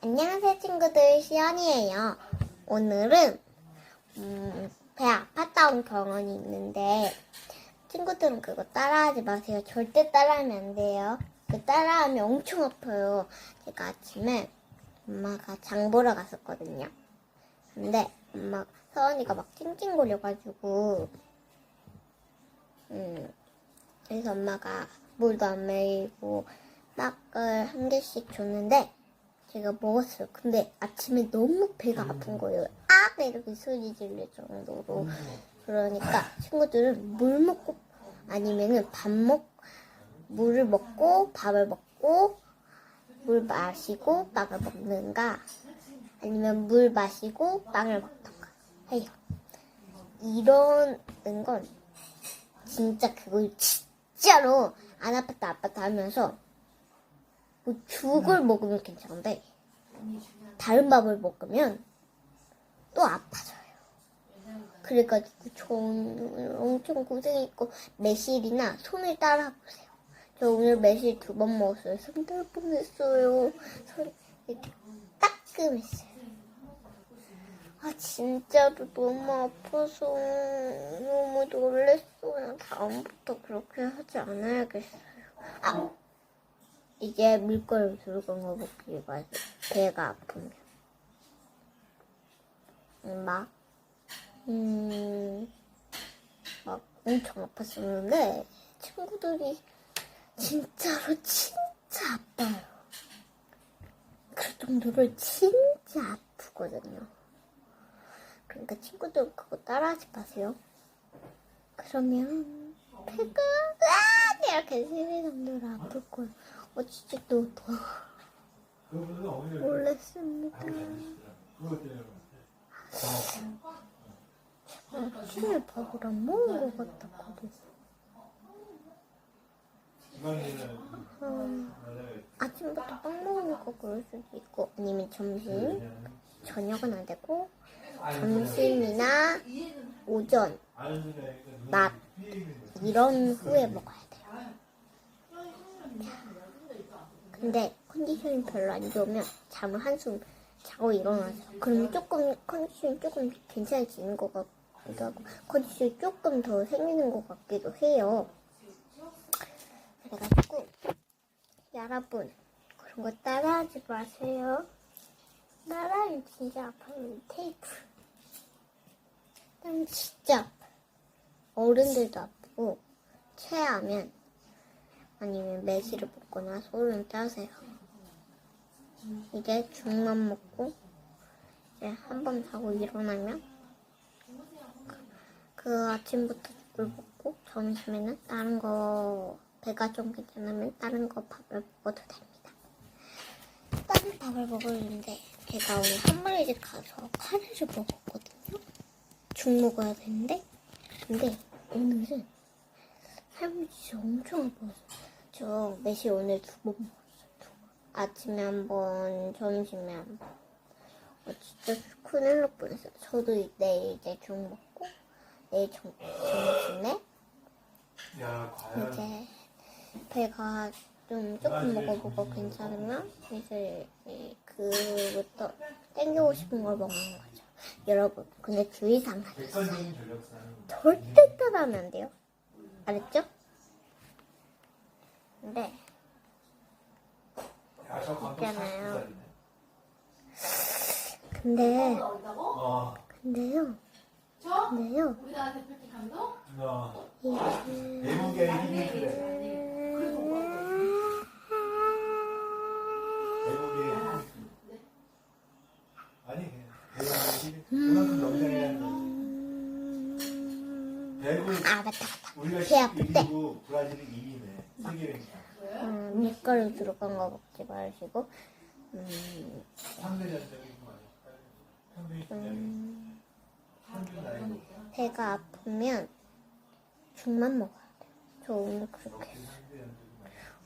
안녕하세요 친구들 시연이에요. 오늘은 음, 배 아팠다 온 병원이 있는데 친구들은 그거 따라하지 마세요. 절대 따라하면 안 돼요. 그 따라하면 엄청 아파요. 제가 아침에 엄마가 장 보러 갔었거든요. 근데 엄마 서원이가 막 찡찡거려가지고 음 그래서 엄마가 물도 안 먹이고 떡을 한 개씩 줬는데 제가 먹었어요. 근데 아침에 너무 배가 아픈 거예요. 아! 이렇게 소리 지를 정도로. 그러니까 친구들은 물 먹고 아니면은 밥 먹, 물을 먹고 밥을 먹고 물 마시고 빵을 먹는가 아니면 물 마시고 빵을 먹던가 해요. 이러는 건 진짜 그거 진짜로 안 아팠다 아팠다 하면서 뭐 죽을 먹으면 괜찮은데 다른 밥을 먹으면 또 아파져요. 그래가지고 저는 엄청 고생했고 매실이나 손을 따라보세요. 저 오늘 매실 두 번 먹었어요. 손 따라 뻔했어요. 손 이렇게 따끔했어요. 아 진짜로 너무 아파서 너무 놀랬어요. 다음부터 그렇게 하지 않아야겠어요. 아 이제 밀가루 들어간 거 먹기 맞아. 배가 아프면. 막, 음, 막 엄청 아팠었는데, 친구들이 진짜로 진짜 아파요. 그 정도로 진짜 아프거든요. 그러니까 친구들 그거 따라하지 마세요. 그러면 배가 아 이렇게 세네 정도로 아플 거예요. 어 진짜 또 더. 놀랬습니다. 아침에 밥을 안 먹은 것 같았거든. 음, 아침부터 빵 먹으니까 그럴 수도 있고 아니면 점심, 저녁은 안 되고 점심이나 오전, 낮 이런 후에 먹어야 돼요. 근데 컨디션이 별로 안 좋으면 잠을 한숨 자고 일어나세요. 그럼 조금 컨디션이 조금 괜찮아지는 것 같기도 하고 컨디션이 조금 더 생기는 것 같기도 해요. 그래가지고 여러분 그런 거 따라하지 마세요. 따라하면 진짜 아파요. 테이프. 난 진짜. 어른들도 아프고 체하면 아니면 매실을 먹거나 소를 짜세요. 이제 죽만 먹고 이제 한 번 자고 일어나면 그, 그 아침부터 죽을 먹고 점심에는 다른 거 배가 좀 괜찮으면 다른 거 밥을 먹어도 됩니다. 다른 밥을 먹었는데 제가 오늘 한마리집 가서 카레를 먹었거든요. 죽 먹어야 되는데 근데 오늘은 할머니 진짜 엄청 아파서 저 매실 오늘 두 번 먹었어요. 두 번. 아침에 한 번, 점심에 한 번. 어, 진짜 큰일 날 뻔했어요. 저도 내일 이제 죽 먹고 내일 점, 점심에 야, 과연 이제 배가 좀 조금 먹어보고 괜찮으면 이제 이- 그부터 땡기고 싶은 걸 먹는 거죠. 여러분, 근데 주의사항 하나 있어요. 전력상 절대 따라하면 안 돼요. 알았죠? 근데 야, 저 감독 있잖아요. 40살이네. 근데 어, 근데요. 저? 근데요. 우리나라 대표팀 감독? 어, 이게 대목의 힘이 그래. 대목의 힘이 아니, 힘이 그만큼 명장이라는 거지. 대구, 아 맞다 맞다. 우리가 배 아플 때. 11이고 브라질이 2위네. 랭킹. 음, 밀가루 들어간 거 먹지 마시고 음. 음. 배가 아프면 죽만 먹어야 돼요. 저 오늘 그렇게 거.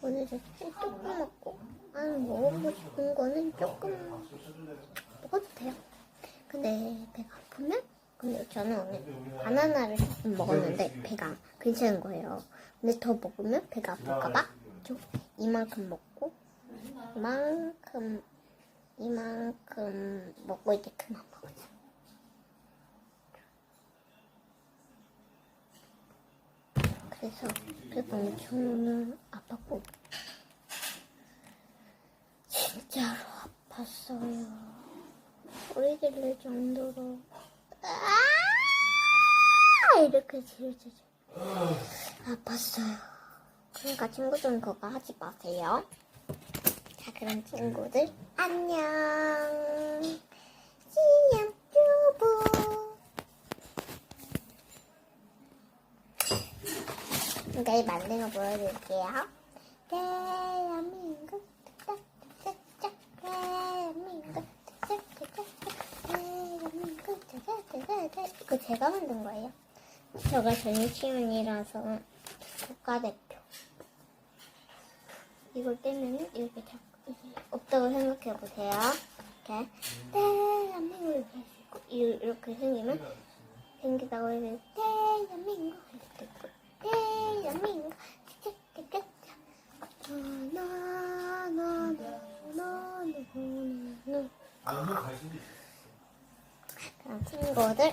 오늘 저 조금 먹고 아니 먹고 싶은 거는 조금 먹어도 돼요. 근데 배가 아프면 근데 저는 오늘 바나나를 조금 먹었는데 배가 괜찮은 거예요. 근데 더 먹으면 배가 아플까봐 좀 이만큼 먹고 이만큼 이만큼 먹고 이제 그만 먹자. 그래서 배가 엄청 아팠고 진짜로 아팠어요. 소리 지를 정도로 아 이렇게 질질 아팠어요. 그러니까 친구들은 그거 하지 마세요. 자, 그럼 친구들 안녕. 씨양 튜브. 이제 만든 거 보여드릴게요. 대한민국 대한민국 짝짝짝짝 대한민국 짝짝짝짝 이거 제가 만든 거예요. 제가 전시원이라서 국가대표. 이걸 떼면은 이렇게 자, 이게 없다고 생각해 보세요. 이렇게 대한민국 이렇게 생기면 생기다고 해서 대한민국 이렇게 대한민국 짝짝짝짝 나나나나나나나 너무 관심이 있어. 그럼 친구들 안녕.